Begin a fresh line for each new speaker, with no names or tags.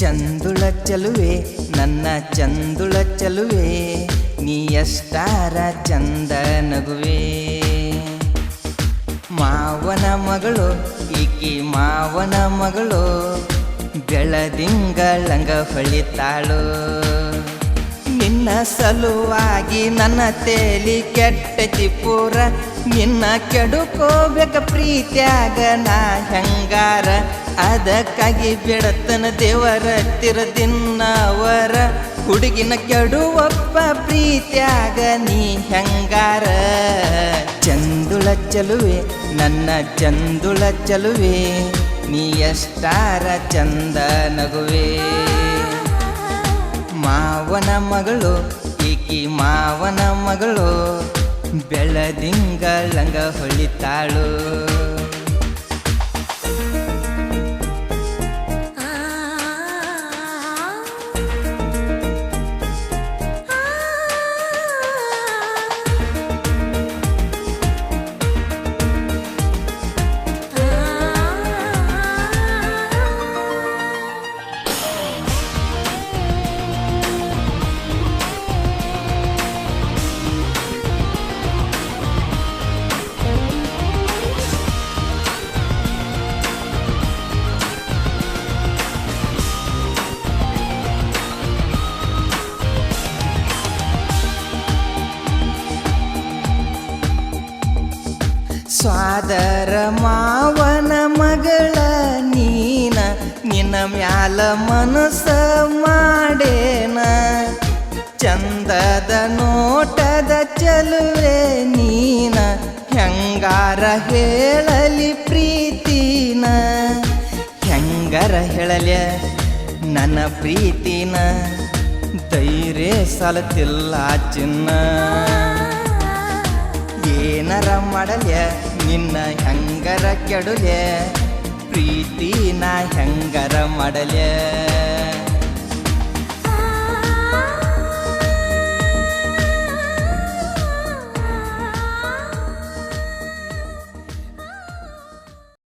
ಚಂದುಳ ಚಲುವೆ, ನನ್ನ ಚಂದುಳ ಚಲುವೆ ನೀ ಎಷ್ಟಾರ ಚಂದ ನಗುವೆ. ಮಾವನ ಮಗಳು, ಈಕಿ ಮಾವನ ಮಗಳು, ಬೆಳದಿಂಗಳಂಗ ಹೊಳಿತಾಳು. ನಿನ್ನ ಸಲುವಾಗಿ ನನ್ನ ತೇಲಿ ಕೆಟ್ಟ ಪೂರ, ನಿನ್ನ ಕೆಡುಕೋಬೇಕ ಪ್ರೀತ್ಯಾಗ ನಾ ಹೆಂಗಾರ? ಅದಕ್ಕಾಗಿ ಬಿಡತನ ದೇವರ ತಿರದಿನ್ನವರ ಹುಡುಗಿನ ಕೆಡುವಪ್ಪ ಪ್ರೀತ್ಯಾಗ ನೀ ಹೆಂಗಾರ? ಚಂದುಳ ಚಲುವೆ, ನನ್ನ ಚಂದುಳ ಚಲುವೆ, ನೀ ಎಷ್ಟಾರ ಚಂದ ನಗುವೆ? ಮಾವನ ಮಗಳು, ಈಕಿ ಮಾವನ ಮಗಳು ಬೆಳದಿಂಗಳಂಗ ಹೊಳಿತಾಳು. ಸ್ವಾದರ ಮಾವನ ಮಗಳ ನೀನ, ನಿನ್ನ ಮ್ಯಾಲ ಮನಸ ಮಾಡೇನ. ಚಂದದ ನೋಟದ ಚಲುವೆ ನೀನ, ಹೆಂಗಾರ ಹೇಳಲಿ ಪ್ರೀತಿನ. ಹೆಂಗಾರ ಹೇಳಲ್ಯ ನನ್ನ ಪ್ರೀತಿನ. ಧೈರ್ಯ ಸಲತಿಲ್ಲ ಚಿನ್ನ. ಏನರ ಮಾಡಲ್ಯ ನಿನ್ನ ಹೆಂಗರ ಕೆಡುಲೆ ಪ್ರೀತಿ ನಾ ಹೆಂಗರ ಮಾಡಲ್ಯ